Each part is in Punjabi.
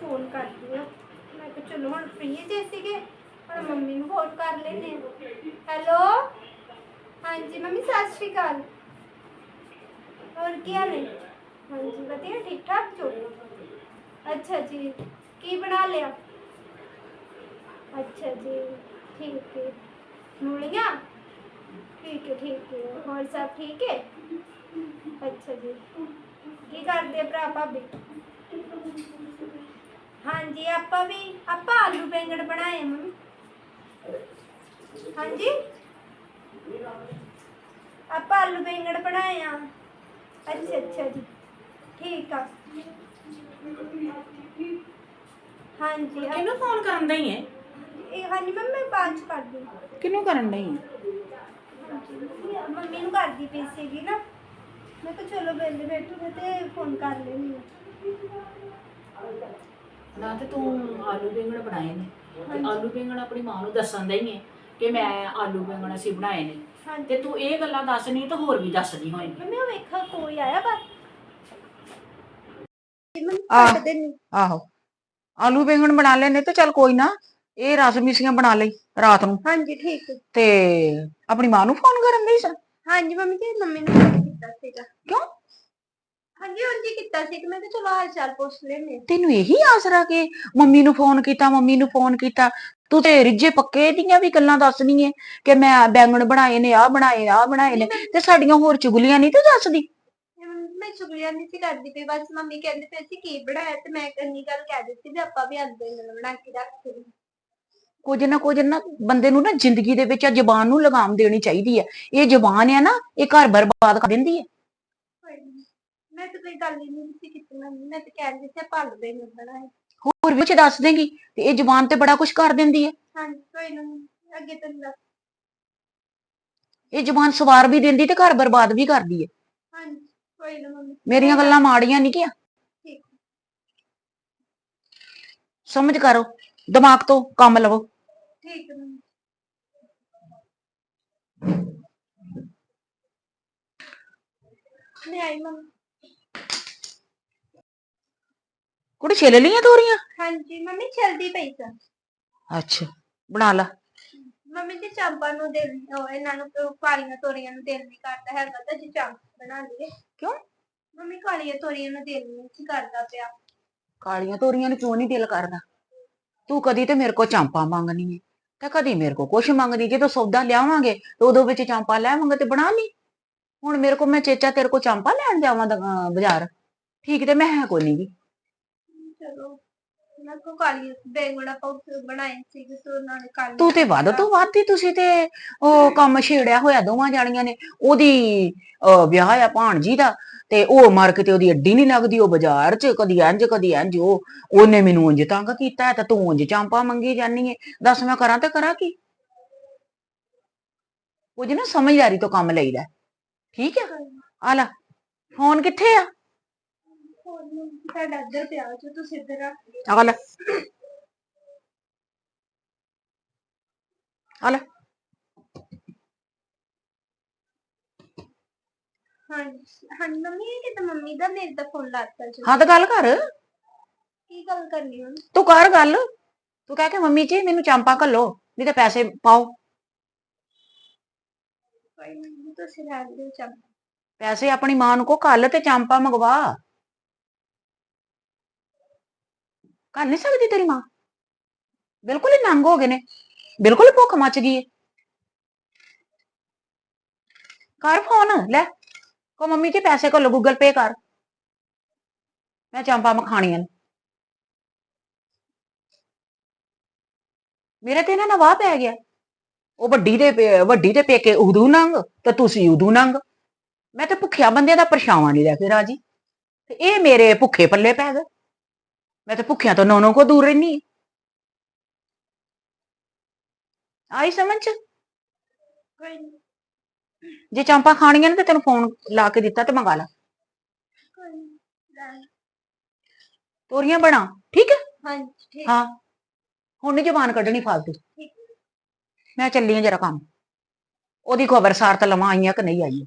ਫੋਨ ਕਰਦੀ ਹਾਂ ਮੈਂ ਕਿਹਾ ਚਲੋ ਹੁਣ ਫ੍ਰੀ ਜੇ ਸੀਗੇ ਹੁਣ ਮੰਮੀ ਨੂੰ ਫੋਨ ਕਰ ਲੈਨੇ ਹੈਲੋ? ਹਾਂਜੀ, ਮੰਮੀ, ਸਤਿ ਸ਼੍ਰੀ ਅਕਾਲ। ਹੋਰ ਕੀ ਹਾਲ ਹੈ? ਹਾਂਜੀ, ਵਧੀਆ ਠੀਕ ਠਾਕ ਜੋ? ਅੱਛਾ ਜੀ, ਕੀ ਬਣਾ ਲਿਆ? ਅੱਛਾ ਜੀ, ਠੀਕ ਹੈ। ਮੂਲੀਆਂ? ਠੀਕ ਹੈ ਠੀਕ ਹੈ। ਹੋਰ ਸਭ ਠੀਕ ਹੈ? ਅੱਛਾ ਜੀ। ਕੀ ਕਰਦੇ ਆ ਭਰਾ, ਭਾਬੀ? ਹਾਂਜੀ ਆਪਾਂ ਵੀ ਆਪਾਂ ਆਲੂ ਬੈਂਗਣ ਬਣਾਏ ਆ ਮੰਮੀ। ਹਾਂਜੀ? ਆਪਾਂ ਆਲੂ ਬੈਂਗਣ ਬਣਾਏ ਆ। ਅੱਛਾ ਅੱਛਾ ਜੀ। ਠੀਕ ਆ। ਹਾਂਜੀ ਕਿਹਨੂੰ ਫੋਨ ਕਰਨ ਦਈ ਹੈ ਇਹ ਹਾਂਜੀ ਮੰਮੀ ਮੈਂ ਬਾਅਦ ਚ ਕਰਦੀ ਕਿਹਨੂੰ ਕਰਨ ਦਈ ਹੈ ਹਾਂਜੀ ਮੰਮੀ- ਨੂੰ ਕਰਦੀ ਪਈ ਸੀਗੀ ਨਾ। ਮੈਂ ਕਿਹਾ ਚਲੋ ਵੇਲੇ ਬੈਠੂਗੇ ਤੇ ਫੋਨ ਕਰ ਲੈਣੀ ਨਾ ਤੇ ਤੂੰ ਆਲੂ ਬੈਂਗਣ ਬਣਾਏ ਨੇ। ਤੇ। ਆਲੂ ਬੈਂਗਣ ਆਪਣੀ ਮਾਂ ਨੂੰ ਦੱਸਣ ਦਈ ਹੈ ਕਿ ਮੈਂ ਆਲੂ ਬੈਂਗਣ ਅਸੀਂ ਬਣਾਏ ਨੇ। ਹਾਂਜੀ। ਤੇ ਤੂੰ ਇਹ ਗੱਲਾਂ ਦੱਸਣੀ ਤਾਂ ਹੋਰ ਵੀ ਦੱਸਣੀ ਹੋਏਗੀ। ਮੰਮੀ ਉਹ ਵੇਖਾ ਕੋਈ ਆਇਆ ਬਸ ਮੰਮੀ ਆਹ। ਕੱਟ ਦੇਣੀ ਆਹੋ। ਆਲੂ ਬੈਂਗਣ ਬਣਾ ਲੈਨੇ ਤੇ ਚੱਲ ਕੋਈ ਨਾ ਇਹ ਰਸ ਮਿਸੀਆਂ ਬਣਾ ਲਈ ਰਾਤ ਨੂੰ। ਹਾਂਜੀ ਠੀਕ। ਹੈ ਤੇ ਆਪਣੀ ਮਾਂ ਨੂੰ ਫੋਨ ਕਰਨ ਦੀ ਸਾ? ਹਾਂਜੀ ਮੰਮੀ ਜੀ ਮੰਮੀ ਨੂੰ ਫੋਨ ਕੀਤਾ ਸੀਗਾ। ਕਿਉਂ? ਹਾਂਜੀ ਉਂਝ ਹੀ ਕੀਤਾ ਸੀ ਕਿ ਮੈਂ ਕਿਹਾ ਚਲੋ ਹਾਲ ਚਾਲ ਪੁੱਛ ਲੈਨੇ ਤੈਨੂੰ ਇਹੀ ਆਸਰਾ ਕਿ ਮੰਮੀ ਨੂੰ ਫੋਨ ਕੀਤਾ ਮੰਮੀ ਨੂੰ ਫੋਨ ਕੀਤਾ? ਤੂੰ ਤੇ ਰਿੱਜੇ ਪੱਕੇ ਦੀਆਂ ਵੀ ਗੱਲਾਂ ਦੱਸਣੀ ਏ ਕਿ ਮੈਂ ਬੈਂਗਣ ਬਣਾਏ ਨੇ ਆ ਬਣਾਏ ਆ ਬਣਾਏ ਨੇ ਤੇ ਸਾਡੀਆਂ ਹੋਰ ਚੁਗਲੀਆਂ ਨਹੀਂ ਤੂੰ ਦੱਸਦੀ? ਮੈਂ ਚੁਗਲੀਆਂ ਨਹੀਂ ਸੀ ਕਰਦੀ ਪਈ ਬਸ ਮੰਮੀ ਕਹਿੰਦੇ ਪਏ ਸੀ ਕੀ ਬਣਾਇਆ ਤੇ ਮੈਂ ਇੰਨੀ ਗੱਲ ਕਹਿ ਦਿੱਤੀ ਵੀ ਆਪਾਂ ਵੀ ਆਲੂ ਬੈਂਗਣ ਬਣਾ ਕੇ ਰੱਖਦੇ ਹਾਂ ਕੁਝ ਨਾ ਕੁਝ ਨਾ ਬੰਦੇ ਨੂੰ ਨਾ ਜ਼ਿੰਦਗੀ ਦੇ ਵਿੱਚ ਆ ਜ਼ਬਾਨ ਨੂੰ ਲਗਾਮ ਦੇਣੀ ਚਾਹੀਦੀ ਹੈ ਇਹ ਜ਼ਬਾਨ ਆ ਨਾ ਇਹ ਘਰ ਬਰਬਾਦ ਕਰ ਦਿੰਦੀ ਹੈ ਨੀ। ਮੈਂ ਤਾਂ ਕੋਈ ਗੱਲ ਹੀ ਨਹੀਂ ਸੀ ਕੀਤੀ ਮੰਮੀ ਮੈਂ ਤਾਂ ਕਹਿੰਦੀ ਸੀ ਆਪਾਂ ਆਲੂ ਬੈਂਗਣ ਬਣਾਏ ਹੋਰ ਵੀ ਦੱਸ ਦੇਂਗੀ? ਤੇ ਇਹ ਜ਼ਬਾਨ ਤੇ ਬੜਾ ਕੁਝ ਕਰ ਦਿੰਦੀ ਹੈ। ਹਾਂਜੀ ਕੋਈ ਨਾ ਅੱਗੇ ਤੋਂ ਨੀ ਦੱਸ। ਇਹ ਜ਼ਬਾਨ ਸਵਾਰ ਵੀ ਦਿੰਦੀ ਤੇ ਘਰ ਬਰਬਾਦ ਵੀ ਕਰਦੀ ਹੈ। ਹਾਂਜੀ ਕੋਈ ਨਾ ਮੰਮੀ। ਮੇਰੀਆਂ ਗੱਲਾਂ ਮਾੜੀਆਂ ਨਹੀਂ ਕੀਆਂ? ਠੀਕ। ਸਮਝ ਕਰੋ ਦਿਮਾਗ ਤੋਂ ਕੰਮ ਲਵੋ। ਠੀਕ ਹੈ ਮੰਮੀ। ਮੈਂ ਆਈ ਮੰਮੀ। ਕੁੜੀ ਛਿੱਲ ਲੀਆਂ ਤੋਰੀਆਂ? ਹਾਂਜੀ ਮੰਮੀ ਚਲਦੀ ਪਈ ਸਾਂ। ਅੱਛਾ ਬਣਾ ਲਾ। ਮੰਮੀ ਜੀ ਚਾਂਪਾ ਨੂੰ ਉਹ ਇਹਨਾਂ ਨੂੰ ਉਹ ਕਾਲੀਆਂ ਤੋਰੀਆਂ ਨੂੰ ਦਿਲ ਨਹੀਂ ਕਰਦਾ ਹੈਗਾ ਤਾਂ ਜੀ ਚਾਂਪ ਬਣਾ ਲਈਏ। ਕਿਉਂ? ਮੰਮੀ ਕਾਲੀਆਂ ਤੋਰੀਆਂ ਨੂੰ ਦਿਲ ਨਹੀਂ ਕਰਦਾ ਪਿਆ? ਕਾਲੀਆਂ ਤੋਰੀਆਂ ਨੂੰ ਕਿਉਂ ਨਹੀਂ ਦਿਲ ਕਰਦਾ? ਤੂੰ ਕਦੀ ਤੇ ਮੇਰੇ ਕੋ ਚਾਂਪਾ ਮੰਗਣੀ ਹੈ ਤੇ ਕਦੀ ਮੇਰੇ ਕੋ ਕੁਛ ਮੰਗਦੀ ਜਦੋਂ ਸੌਦਾ ਲਿਆਵਾਂਗੇ ਤੇ ਉਦੋਂ ਵਿੱਚ ਚਾਂਪਾ ਲੈਵਾਂਗੇ ਤੇ ਬਣਾ ਲਈ। ਹੁਣ ਮੇਰੇ ਕੋ ਮੈਂ ਚੇਚਾ ਤੇਰੇ ਕੋ ਚਾਂਪਾ ਲੈਣ ਜਾਵਾਂ ਦ- ਅਹ ਬਾਜ਼ਾਰ। ਠੀਕ ਤੇ ਮੈਂ ਹੈ ਕੋਈ ਨਹੀਂ ਚਲੋ ਮੈਂ ਕੋ ਕਾਲੀ ਬੈਂਗਣਾ ਪਾਉ ਬਣਾਏ ਸੀ ਤੇ ਉਹਨਾਂ ਨੇ ਕਾਲੀ ਤੂੰ ਤੇ ਵੱਧ ਤੋਂ ਵੱਧ ਹੀ ਤੁਸੀਂ ਤੇ ਉਹ ਕੰਮ ਛੇੜਿਆ ਹੋਇਆ ਦੋਵਾਂ ਜਾਣੀਆਂ ਨੇ। ਉਹਦੀ ਅਹ, ਵਿਆਹ ਆ ਭਾਣਜੀ ਦਾ ਤੇ ਉਹ ਮਰ ਕੇ ਤੇ ਉਹਦੀ ਅੱਡੀ ਨਹੀਂ ਲੱਗਦੀ ਉਹ ਬਾਜ਼ਾਰ 'ਚ ਕਦੀ ਇੰਜ ਕਦੀ ਇੰਜ। ਉਹ ਉਹਨੇ ਮੈਨੂੰ ਉਂਝ ਤੰਗ ਕੀਤਾ ਤੇ ਤੂੰ ਉਂਝ ਚਾਂਪਾ ਮੰਗੀ ਜਾਨੀ ਏ। ਦੱਸ ਮੈਂ ਕਰਾਂ ਤੇ ਕਰਾਂ ਕੀ? ਕੁਝ ਨਾ ਸਮਝਦਾਰੀ ਤੋਂ ਕੰਮ ਲਈਦਾ। ਠੀਕ ਹੈ ਆ ਲੈ ਫੋਨ ਕਿੱਥੇ ਆ? ਸਾਡਾ ਇੱਧਰ ਪਿਆ ਜੋ ਤੁਸੀਂ ਇੱਧਰ ਰੱਖ ਲਿਓ ਆ ਲੈ। ਆ ਲੈ। ਹਾਂਜੀ ਹਾਂਜੀ ਮੰਮੀ ਇਹ ਕਿਤੇ ਮੰਮੀ ਦਾ ਮੇਰੇ ਦਾ ਫੋਨ ਲਾਤਾ ਜੀ। ਹਾਂ ਤਾਂ ਗੱਲ ਕਰ। ਕੀ ਗੱਲ ਕਰਨੀ ਹੁਣ? ਤੂੰ ਕਰ ਗੱਲ। ਤੂੰ ਕਹਿ ਕੇ ਮੰਮੀ ਜੀ ਮੈਨੂੰ ਚਾਂਪਾ ਘੱਲੋ ਨਹੀਂ ਤਾਂ ਪੈਸੇ ਪਾਓ। ਕੋਈ ਨਹੀਂ ਤੁਸੀਂ ਰਹਿ ਲਿਓ ਚਾਂਪ। ਪੈਸੇ ਆਪਣੀ ਮਾਂ ਨੂੰ ਕੋ ਘੱਲ ਤੇ ਚਾਂਪਾ ਮੰਗਵਾ। ਕਰ ਨਹੀਂ ਸਕਦੀ ਤੇਰੀ ਮਾਂ? ਬਿਲਕੁਲ ਹੀ ਨੰਗ ਹੋ ਗਏ ਨੇ। ਬਿਲਕੁਲ ਭੁੱਖ ਮੱਚ ਗਈ ਏ। ਕਰ ਫੋਨ, ਲੈ। ਕੋ ਮੰਮੀ ਤੇ ਪੈਸੇ ਘੱਲੋ ਗੂਗਲ ਪੇ ਕਰ। ਮੈਂ ਚਾਂਪਾ ਮਖਾਣੀਆਂ ਨੇ। ਮੇਰਾ ਤੇ ਇਹਨਾਂ ਨਾਲ ਵਾਹ ਪੈ ਗਿਆ। ਉਹ ਵੱਡੀ ਦੇ ਵੱਡੀ ਦੇ ਪੇਕੇ ਉਦੋਂ ਨੰਗ ਤੇ ਤੁਸੀਂ ਉਦੋਂ ਨੰਗ। ਮੈਂ ਤੇ ਭੁੱਖਿਆ ਬੰਦਿਆਂ ਦਾ ਪਰਛਾਵਾਂ ਨਹੀਂ ਲੈ ਕੇ ਰਾਜੀ। ਤੇ ਇਹ ਮੇਰੇ ਭੁੱਖੇ ਪੱਲੇ ਪੈ ਗਏ। ਮੈਂ ਤੇ ਭੁੱਖਿਆਂ ਤੋਂ ਨੌ ਨੌ ਕੋ ਦੂਰ ਰਹਿਨੀ ਆਈ ਸਮਝ? ਕੋਈ ਨਹੀਂ ਜੇ ਚਾਂਪਾ ਖਾਣੀਆਂ ਨੇ ਤੇ ਤੈਨੂੰ ਫੋਨ ਲਾ ਕੇ ਦਿੱਤਾ ਤੇ ਮੰਗਾ ਲਾ। ਕੋਈ ਨਹੀਂ ਤੋਰੀਆਂ ਬਣਾ ਠੀਕ ਹੈ? ਹਾਂਜੀ ਠੀਕ। ਹਾਂ। ਹੁਣ ਨੀ ਜ਼ਬਾਨ ਕੱਢਣੀ ਫਾਲਤੂ। ਠੀਕ। ਮੈਂ ਚੱਲੀ ਆ ਜਰਾ ਕੰਮ। ਉਹਦੀ ਖਬਰ ਸਾਰ ਤਾਂ ਲਵਾਂ ਆਈਆਂ ਕਿ ਨਹੀਂ ਆਈਆਂ।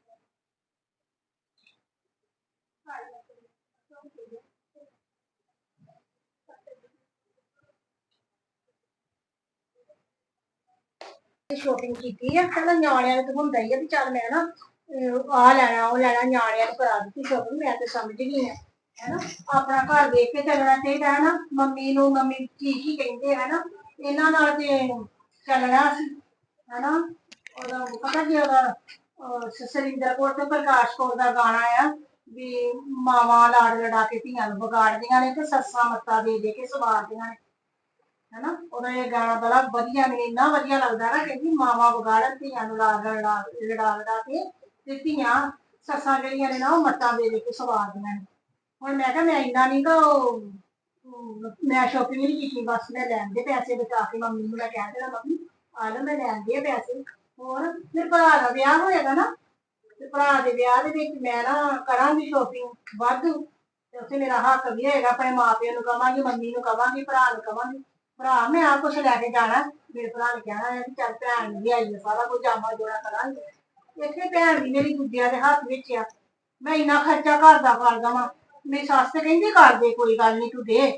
ਸ਼ੋਪਿੰਗ ਕੀਤੀ ਆ। ਪਹਿਲਾਂ ਨਿਆਣਿਆਂ ਨੂੰ ਤਾਂ ਹੁੰਦਾ ਹੀ ਆ ਵੀ ਚੱਲ ਮੈਂ ਨਾ, ਅਹ ਆਹ ਲੈਣਾ, ਉਹ ਲੈਣਾ, ਨਿਆਣਿਆਂ ਨੂੰ ਕਰਾ ਦਿੱਤੀ ਸ਼ੋਪਿੰਗ ਮੈਂ ਤੇ ਸਮਝ ਗਈ ਆ, ਹੈਨਾ? ਆਪਣਾ ਘਰ ਦੇਖ ਕੇ ਚੱਲਣਾ ਚਾਹੀਦਾ ਹੈ ਮੰਮੀ ਨੂੰ ਮੰਮੀ ਕੀ ਕੀ ਕਹਿੰਦੇ ਹੈ ਇਹਨਾਂ ਨਾਲ ਤੇ ਚੱਲਣਾ ਸੀ, ਹੈਨਾ? ਉਹਦਾ ਪਤਾ ਕੀ ਉਹਦਾ, ਅਹ ਸਰਿੰਦਰ ਕੌਰ ਤੇ ਪ੍ਰਕਾਸ਼ ਕੌਰ ਦਾ ਗਾਣਾ ਆ ਵੀ ਮਾਵਾਂ ਲਾੜ ਲੜਾ ਕੇ ਧੀਆਂ ਨੂੰ ਵਿਗਾੜਦੀਆਂ ਨੇ ਤੇ ਸੱਸਾਂ ਮੱਤਾ ਦੇ ਦੇ ਕੇ ਸਵਾਰਦੀਆਂ ਨੇ। ਹਨਾ? ਉਹਦਾ ਇਹ ਗਾਣਾ ਬੜਾ ਵਧੀਆ ਮੈਨੂੰ ਇੰਨਾ ਵਧੀਆ ਲੱਗਦਾ ਨਾ ਕਹਿੰਦੀ ਮਾਵਾਂ ਵਿਗਾੜਨ, ਧੀਆਂ ਨੂੰ ਲਾੜ ਲੜਾ ਲੜਾ ਲੜਾ ਕੇ ਤੇ ਧੀਆਂ ਸੱਸਾਂ ਜਿਹੜੀਆਂ ਨੇ ਨਾ ਉਹ ਮੱਤਾਂ ਦੇ ਦੇ ਕੇ ਸਵਾਰਦੀਆਂ ਨੇ। ਹੁਣ ਮੈਂ ਕਿਹਾ ਮੈਂ ਇੰਨਾ ਨਹੀਂ ਤਾਂ ਮੈਂ ਸ਼ੋਪਿੰਗ ਨਹੀਂ ਕੀਤੀ, ਬਸ ਮੈਂ ਲੈਣ ਦੇ ਪੈਸੇ ਬਚਾ ਕੇ ਮੰਮੀ ਨੂੰ ਮੈਂ ਕਹਿ ਦੇਣਾ ਮੰਮੀ, ਆ ਲੈ ਮੈਂ ਲੈਣ ਦੇ ਪੈਸੇ। ਹੋਰ ਮੇਰੇ ਭਰਾ ਦਾ ਵਿਆਹ ਹੋਏਗਾ ਨਾ, ਤੇ ਭਰਾ ਦੇ ਵਿਆਹ ਦੇ ਵਿੱਚ ਮੈਂ ਨਾ ਕਰਾਂਗੀ ਸ਼ੋਪਿੰਗ ਵਾਧੂ ਤੇ ਉੱਥੇ ਮੇਰਾ ਹੱਕ ਵੀ ਹੋਏਗਾ, ਆਪਣੇ ਮਾਪਿਆਂ ਨੂੰ ਕਵਾਂਗੀ, ਮੰਮੀ ਨੂੰ ਕਵਾਂਗੀ, ਭਰਾ ਨੂੰ ਕਵਾਂਗੀ। ਭਰਾ, ਮੈਂ ਆ ਕੁਛ ਲੈ ਕੇ ਜਾਣਾ। ਮੇਰੇ ਭਰਾ ਨੇ ਕਹਿਣਾ ਹੈ ਕਿ ਚੱਲ ਭੈਣ ਵੀ ਆਈ ਸਾਰਾ ਕੁਝ ਜਾਮਾ ਜੋੜਾ ਕਰਾਂਗੇ। ਇੱਥੇ ਭੈਣ ਵੀ ਮੇਰੀ ਦੂਜਿਆਂ ਦੇ ਹੱਥ ਵਿੱਚ ਆ। ਮੈਂ ਇੰਨਾ ਖਰਚਾ ਘਰ ਦਾ ਕਰਦਾ ਵਾਂ ਮੇਰੀ ਸੱਸ ਤੇ ਕਹਿੰਦੀ ਕਰ ਦੇ, ਕੋਈ ਗੱਲ ਨਹੀਂ ਤੂੰ ਦੇ।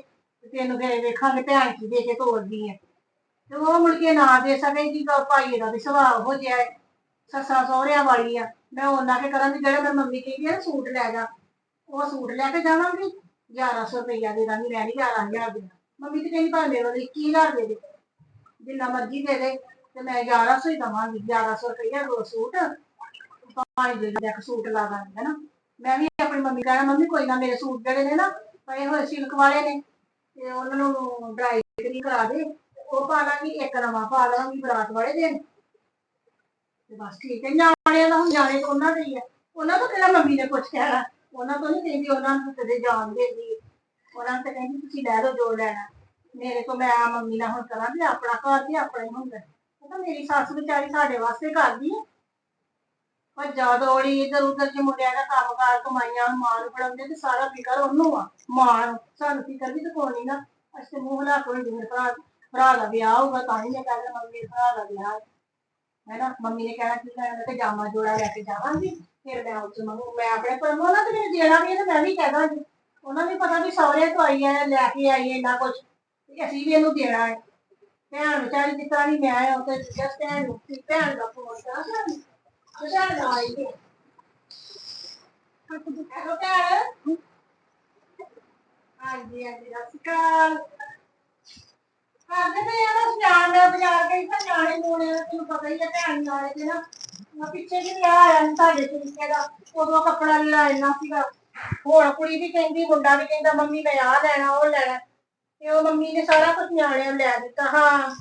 ਤੈਨੂੰ ਫਿਰ ਵੇਖਾਂਗੇ ਭੈਣ ਕੀ ਦੇ ਕੇ ਤੋੜਦੀ ਹੈ ਤੇ ਉਹ ਮੁੜ ਕੇ ਨਾ ਦੇ ਸਕੇ ਜੀ ਭਾਈ ਦਾ ਵੀ ਸੁਭਾਅ ਹੋ। ਜਿਆ ਸੱਸਾਂ ਸਹੁਰਿਆਂ ਵਾਲੀ ਆ। ਮੈਂ ਉਹਨਾਂ ਕੇ ਕਰਾਂਗੀ ਜਿਹੜਾ ਮੈਂ ਮੰਮੀ ਕਹਿੰਦੀ ਆ ਨਾ ਸੂਟ ਲੈ ਜਾ। ਉਹ ਸੂਟ ਲੈ ਕੇ ਜਾਵਾਂਗੀ। 1100 ਰੁਪਈਆ ਦੇ ਦਾਂਗੀ ਰਹਿ ਨਹੀਂ 11000 ਦੇ ਮੰਮੀ ਤੇ ਕਹਿੰਦੀ ਭਾਵੇਂ ਮੇਰੇ ਵੱਲ 21000 ਦੇ ਦੇ ਜਿੰਨਾ ਮਰਜ਼ੀ ਦੇ ਦੇ ਤੇ ਮੈਂ 1100 ਹੀ ਦਵਾਂਗੀ 1100 ਰੁਪਈਆ ਦੋ ਸੂਟ। ਪਾਣੀ ਦੇ ਦੇ ਸੂਟ ਲਾ ਦਾਂਗੀ, ਹੈਨਾ? ਮੈਂ ਵੀ ਆਪਣੀ ਮੰਮੀ ਕਹਿਣਾ, ਮੰਮੀ, ਕੋਈ ਨਾ ਮੇਰੇ ਸੂਟ ਜਿਹੜੇ ਨੇ ਨਾ, ਪਏ ਹੋਏ ਸਿਲਕ ਵਾਲੇ ਨੇ, ਤੇ ਉਹਨਾਂ ਨੂੰ ਡਰਾਈ ਕਰੀ ਕਰਾ ਦੇ, ਉਹ ਪਾ ਲਾਂਗੀ, ਇੱਕ ਨਵਾਂ ਪਾ ਲਾਂਗੀ ਬਰਾਤ ਵਾਲੇ ਦਿਨ। ਤੇ ਬਸ ਠੀਕ ਹੈ, ਨਿਆਣਿਆਂ ਦਾ ਹੁਣ ਨਿਆਣੇ ਉਹਨਾਂ ਦੇ ਹੀ ਆ ਉਹਨਾਂ ਤੋਂ ਕਿਹੜਾ ਮੰਮੀ ਨੇ ਕੁਝ ਕਹਿਣਾ? ਉਹਨਾਂ ਤੋਂ ਨਹੀਂ ਕਹਿੰਦੀ, ਉਹਨਾਂ ਨੂੰ ਕਦੇ ਜਾਣ ਦੇਗੀ ਉਹਨਾਂ ਨੂੰ ਕਹਿੰਦੀ ਤੁਸੀਂ ਲੈ ਲਓ ਜੋ ਲੈਣਾ। ਮੇਰੇ ਤੋਂ ਮੈਂ ਮੰਮੀ ਨਾਲ ਹੁਣ ਕਰਾਂਗੀ, ਆਪਣਾ ਘਰ ਤੇ ਆਪਣਾ ਹੀ ਹੁੰਦਾ। ਪਤਾ ਮੇਰੀ ਸੱਸ ਵਿਚਾਰੀ ਸਾਡੇ ਵਾਸਤੇ ਕਰਦੀ ਹੈ ਭੱਜਾ ਦੌੜੀ ਇੱਧਰ ਉਧਰ ਜੇ ਮੁੰਡਿਆਂ ਦਾ ਕੰਮਕਾਰ ਕਮਾਈਆਂ ਮਾਂ ਨੂੰ ਫੜਾਉਂਦੇ ਤੇ ਸਾਰਾ ਫਿਕਰ ਉਹਨੂੰ ਆ, ਮਾਂ ਨੂੰ। ਸਾਨੂੰ ਫਿਕਰ ਵੀ ਤਾਂ ਕੋਈ ਨਾ, ਅਸੀਂ ਮੂੰਹ ਲਾ ਕੋਈ ਮੇਰੇ ਭਰਾ ਭਰਾ ਦਾ ਵਿਆਹ ਹੋਊਗਾ ਤਾਂ ਹੀ ਮੈਂ ਕਹਿੰਦਾ ਮੰਮੀ ਦੇ ਭਰਾ ਦਾ ਵਿਆਹ ਹੈ। ਹੈਨਾ ਮੰਮੀ ਨੇ ਕਹਿਣਾ ਕੀ ਲੈਣਾ ਤੇ ਜਾਮਾ ਜੋੜਾ ਲੈ ਕੇ ਜਾਵਾਂਗੀ, ਫਿਰ ਮੈਂ ਉੱਥੇ ਮੰਗੂ। ਮੈਂ ਆਪਣੇ ਪਰ ਉਹਨਾਂ ਤੇ ਮੈਨੂੰ ਦੇਣਾ ਵੀ ਹੈ ਤੇ ਮੈਂ ਵੀ ਕਹਿ ਦਾਂਗੀ। ਉਹਨਾਂ ਨੂੰ ਪਤਾ ਵੀ ਸਹੁਰੇ ਤੋਂ ਆਈ ਹੈ ਲੈ ਕੇ ਆਈ ਹੈ ਇੰਨਾ ਕੁਝ ਤੇ ਅਸੀਂ ਵੀ ਇਹਨੂੰ ਦੇਣਾ ਹੈ। ਭੈਣ ਵਿਚਾਰੀ ਜਿਸ ਤਰ੍ਹਾਂ ਵੀ ਮੈਂ ਆ ਉੱਥੇ ਜਸ ਭੈਣ ਨੂੰ ਸੀ, ਭੈਣ ਦਾ ਫੋਨ ਕਰਾਂ ਭੈਣ ਭੈਣ ਦਾ ਆਈ ਹੈ। ਹੈਲੋ ਭੈਣ। ਹਾਂਜੀ ਹਾਂਜੀ ਸਤਿ ਸ਼੍ਰੀ ਅਕਾਲ। ਕਰਦੇ ਤੇ ਯਾਰ ਸਿਆਣ ਮੈਂ ਬਾਜ਼ਾਰ ਗਈ ਤਾਂ ਨਿਆਣੇ ਮੋਣੇ ਤੈਨੂੰ ਪਤਾ ਹੀ ਹੈ ਭੈਣ ਨਾਲੇ ਤੇ ਨਾ। ਪਿੱਛੇ ਜਿਹੇ ਵਿਆਹ ਆਇਆ ਸੀ ਸਾਡੇ ਤਰੀਕੇ ਦਾ ਉਦੋਂ ਕੱਪੜਾ ਲੈਣਾ ਸੀਗਾ। ਹੁਣ ਕੁੜੀ ਵੀ ਕਹਿੰਦੀ, ਮੁੰਡਾ ਵੀ ਕਹਿੰਦਾ, ਮੰਮੀ ਮੈਂ ਆਹ ਲੈਣਾ, ਉਹ ਲੈਣਾ। ਤੇ ਉਹ ਮੰਮੀ ਨੇ ਸਾਰਾ ਕੁਝ ਨਿਆਣਿਆਂ ਨੂੰ ਲੈ ਦਿੱਤਾ, ਹਾਂ।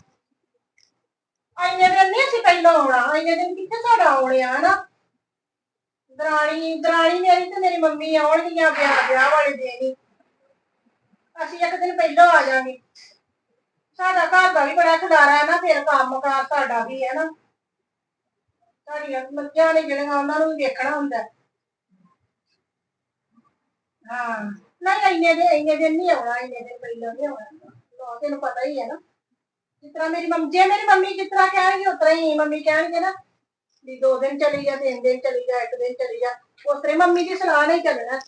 ਇੰਨੇ ਦਿਨ ਨਹੀਂ ਅਸੀਂ ਪਹਿਲਾਂ ਆਉਣਾ, ਇੰਨੇ ਦਿਨ ਕਿੱਥੇ ਸਾਡਾ ਆਉਣਿਆ ਹਨਾ? ਦਰਾਣੀ ਦਰਾਣੀ ਮੇਰੀ ਤੇ ਮੇਰੀ ਮੰਮੀ ਆਉਣਗੀਆਂ ਵਿਆਹ ਵਿਆਹ ਵਾਲੇ ਦਿਨ ਹੀ। ਅਸੀਂ ਇੱਕ ਦਿਨ ਪਹਿਲਾਂ ਆ ਜਾਾਂਗੇ ਸਾਡਾ ਘਰ ਦਾ ਵੀ ਬੜਾ ਖਿਲਾਰਾ ਹੈ ਨਾ, ਫਿਰ ਕੰਮ ਕਾਰ ਸਾਡਾ ਵੀ ਹੈ ਨਾ। ਸਾਡੀਆਂ ਮੱਝਾਂ ਨੇ ਜਿਹੜੀਆਂ ਉਹਨਾਂ ਨੂੰ ਵੀ ਦੇਖਣਾ ਹੁੰਦਾ। ਹਾਂ। ਨਹੀਂ, ਇੰਨੇ ਦੇ ਇੰਨੇ ਦਿਨ ਨਹੀਂ ਆਉਣਾ, ਇੰਨੇ ਦਿਨ ਪਹਿਲਾਂ ਨਹੀਂ ਆਉਣਾ। ਲੋ ਤੈਨੂੰ ਪਤਾ ਹੀ ਹੈ ਨਾ। ਜਿਸ ਤਰ੍ਹਾਂ ਮੇਰੀ ਮੰਮੀ ਜੇ ਮੇਰੀ ਮੰਮੀ ਜਿਸ ਤਰ੍ਹਾਂ ਕਹਿਣਗੇ, ਉਸ ਤਰ੍ਹਾਂ ਹੀ ਮੰਮੀ ਕਹਿਣਗੇ ਨਾ, ਵੀ ਦੋ ਦਿਨ ਚਲੀ ਜਾ, ਤਿੰਨ ਦਿਨ ਚਲੀ ਜਾ, ਇੱਕ ਦਿਨ ਚਲੀ ਜਾ, ਉਸ ਤਰ੍ਹਾਂ ਮੰਮੀ ਦੀ ਸਲਾਹ ਨਹੀਂ ਚੱਲਣਾ।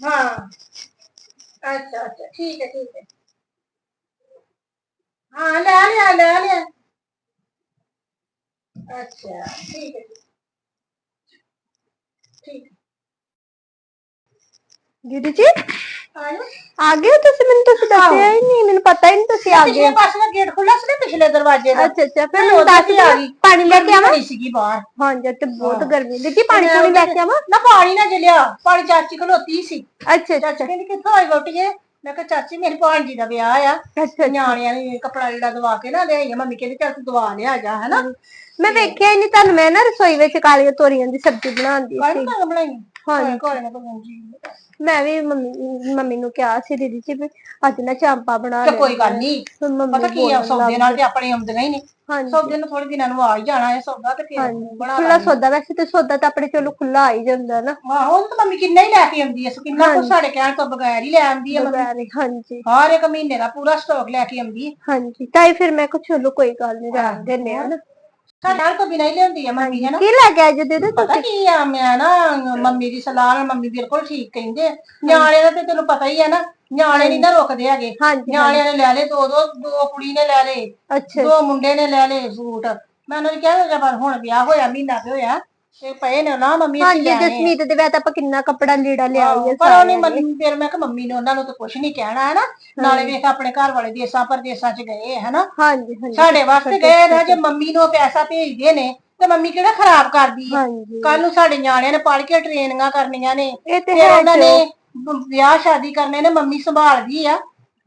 ਹਾਂ। ਅੱਛਾ ਅੱਛਾ। ਠੀਕ ਹੈ ਠੀਕ ਹੈ। ਹਾਂ, ਲੈ ਲਿਆ ਲੈ ਲਿਆ। ਅੱਛਾ, ਠੀਕ ਹੈ ਠੀਕ ਹੈ। ਦੀਦੀ ਜੀ? ਆਇਓ। ਆ ਗਏ ਹੋ ਤੁਸੀਂ? ਮੈਨੂੰ ਤੁਸੀਂ ਦੱਸਿਆ ਹੀ ਨਹੀਂ ਮੈਨੂੰ ਪਤਾ ਹੀ ਨਹੀਂ ਤੁਸੀਂ ਆ ਗਏ ਪਿਛਲੇ ਪਾਸੇ ਦਾ ਗੇਟ ਖੁੱਲਾ ਸੀ ਨਾ ਪਿਛਲੇ ਦਰਵਾਜ਼ੇ ਦਾ ਅੱਛਾ ਅੱਛਾ ਫਿਰ ਮੈਂ ਮੈਨੂੰ ਉਹਦੇ ਦੱਸ ਤੇ ਆ ਗਈ। ਪਾਣੀ ਲੈ ਕੇ ਆਵਾਂ? ਖੜੀ ਸੀਗੀ ਬਾਹਰ। ਹਾਂਜੀ ਤੇ ਬਹੁਤ ਹਾਂ। ਗਰਮੀ। ਦੇਖੀ ਪਾਣੀ ਮੈਂ ਪੂਣੀ ਲੈ ਕੇ ਆਵਾਂ? ਨਾ ਪਾਣੀ ਨਾ ਜਲਿਆ ਪਾਣੀ ਚਾਚੀ ਖਲੋਤੀ ਸੀ। ਅੱਛਾ ਅੱਛਾ। ਚਾਚੀ ਕਹਿੰਦੀ ਕਿੱਥੋਂ ਆਈ ਗੋਟੀਏ ਮੈਂ ਕਿਹਾ ਚਾਚੀ ਮੇਰੀ ਭਾਣਜੀ ਦਾ ਵਿਆਹ ਆ। ਅੱਛਾ ਨਿਆਣਿਆਂ ਨੂੰ ਕੱਪੜਾ ਜਿਹੜਾ ਦਵਾ ਕੇ ਨਾ ਲਿਆਈ ਆ। ਮੰਮੀ ਕਹਿੰਦੀ ਚੱਲ ਤੂੰ ਦਵਾ ਲਿਆ ਜਾ ਹਨਾ? ਮੈਂ ਵੇਖਿਆ ਹੀ ਨਹੀਂ ਤੁਹਾਨੂੰ ਮੈਂ ਨਾ ਰਸੋਈ ਵਿੱਚ ਕਾਲੀਆਂ ਤੋਰੀਆਂ ਦੀ ਸਬਜ਼ੀ ਬਣਾਉਂਦੀ ਕਾਹਨੂੰ ਸੀ। ਤਾਂ ਬਣਾਈ? ਹਾਂਜੀ ਕੋਈ ਨਾ ਕੋਈ ਜੀ ਮੈਂ ਵੀ ਮੰਮੀ ਮੰਮੀ ਨੂੰ ਕਿਹਾ ਸੀ ਦੀਦੀ ਜੀ ਵੀ ਅੱਜ ਨਾ ਚਾਂਪਾ ਬਣਾ ਤੇ ਲੈ ਕੋਈ ਗੱਲ ਨਹੀਂ ਮੰਮੀ ਪਤਾ ਕੀ ਆ ਸੌਦੇ ਨਾਲ ਤੇ ਆਪਣੇ ਆਉਂਦੀਆਂ ਹੀ ਨਹੀਂ। ਹਾਂਜੀ। ਸੌਦੇ ਨੂੰ ਥੋੜੇ ਦਿਨਾਂ ਨੂੰ ਆ ਹੀ ਜਾਣਾ ਹੈ ਸੌਦਾ ਤੇ ਫਿਰ ਬਣਾ ਖੁੱਲਾ ਲਾਂਗੇ। ਸੌਦਾ ਵੈਸੇ ਤੇ ਸੌਦਾ ਤਾਂ ਆਪਣੇ ਚਲੋ ਖੁੱਲਾ ਆ ਹੀ ਜਾਂਦਾ ਨਾ। ਆਹੋ ਉਹ ਤਾਂ ਮੰਮੀ ਕਿੰਨਾ ਹੀ ਲੈ ਕੇ ਆਉਂਦੀ ਐ ਕਿੰਨਾ ਕੁ ਹਾਂਜੀ। ਸਾਡੇ ਕਹਿਣ ਤੋਂ ਬਗੈਰ ਹੀ ਲੈ ਆਉਂਦੀ ਐ ਮੰਮੀ। ਦੁਪਹਿਰੇ, ਹਾਂਜੀ। ਹਰ ਇੱਕ ਮਹੀਨੇ ਦਾ ਪੂਰਾ ਸਟਾਕ ਲੈ ਕੇ ਆਉਂਦੀ ਐ ਹਾਂਜੀ। ਤਾਈ ਫਿਰ ਮੈਂ ਕਿਹਾ ਚਲੋ ਕੋਈ ਗੱਲ ਨਹੀਂ ਰਹਿਣ ਦਿੰਦੇ ਆ ਨਾ। ਨਾਲ ਤੋਂ ਬਿਨਾਂ ਹੀ ਲਿਆਉਂਦੀ ਐ ਮੰਮੀ ਹੈ ਨਾ ਕੀ ਲੈ ਕੇ ਆਏ ਜੀ ਦੀਦੀ ਪਤਾ ਕੀ ਆ ਮੈਂ ਨਾ ਮੰਮੀ ਦੀ ਸਲਾਹ ਨਾਲ ਮੰਮੀ ਬਿਲਕੁਲ ਠੀਕ ਕਹਿੰਦੇ ਆ। ਨਿਆਣੇ ਦਾ ਤੇ ਤੈਨੂੰ ਪਤਾ ਹੀ ਆ ਨਾ ਨਿਆਣੇ ਨਹੀਂ ਨਾ ਰੁਕਦੇ ਹੈਗੇ। ਹਾਂਜੀ ਨਿਆਣਿਆਂ ਨੇ ਲੈ ਲਏ ਦੋ ਦੋ ਦੋ ਕੁੜੀ ਨੇ ਲੈ ਲਏ ਅੱਛਾ। ਦੋ ਮੁੰਡੇ ਨੇ ਲੈ ਲਏ ਸੂਟ। ਮੈਂ ਉਹਨਾਂ ਨੂੰ ਕਿਹਾ ਜਦ ਹੁਣ ਵਿਆਹ ਹੋਇਆ ਮਹੀਨਾ ਤੇ ਹੋਇਆ ਤੇ ਪਏ ਨੇ ਨਾ ਮੰਮੀ ਅਸੀਂ ਹਾਂਜੀ ਲੈਣੇ ਆ। ਜਸਮੀਤ ਦੇ ਵਿਆਹ ਤਾਂ ਆਪਾਂ ਕਿੰਨਾ ਕੱਪੜਾ ਲੀੜਾ ਲਿਆ ਆਈਏ ਪਰ ਉਹਨੇ ਮੰਮੀ ਫਿਰ ਮੈਂ ਕਿ ਮੰਮੀ ਨੇ ਉਹਨਾਂ ਨੂੰ ਤਾਂ ਕੁਝ ਨਹੀਂ ਕਹਿਣਾ ਹੈ ਨਾ? ਨਾਲੇ ਵੇਖ ਆਪਣੇ ਘਰ ਵਾਲੇ ਦੇਸਾਂ ਪਰਦੇਸਾਂ ਚ ਗਏ ਹੈ ਨਾ? ਹਾਂਜੀ ਹਾਂਜੀ। ਸਾਡੇ ਵਾਸਤੇ ਗਏ ਨਾ ਜੇ ਮੰਮੀ ਨੂੰ ਉਹ ਪੈਸਾ ਭੇਜਦੇ ਨੇ ਤੇ ਮੰਮੀ ਕਿਹੜਾ ਖਰਾਬ ਕਰਦੀ ਹੈ ਹਾਂਜੀ। ਕੱਲ ਨੂੰ ਸਾਡੇ ਨਿਆਣਿਆਂ ਨੇ ਪੜ੍ਹ ਕੇ ਟ੍ਰੇਨਿੰਗਾਂ ਕਰਨੀਆਂ ਨੇ। ਇਹ ਤੇ ਫਿਰ ਹੈ ਉਹਨਾਂ ਨੇ ਵਿਆਹ ਸ਼ਾਦੀ ਕਰਨੇ ਨੇ ਮੰਮੀ ਸੰਭਾਲਦੀ ਆ।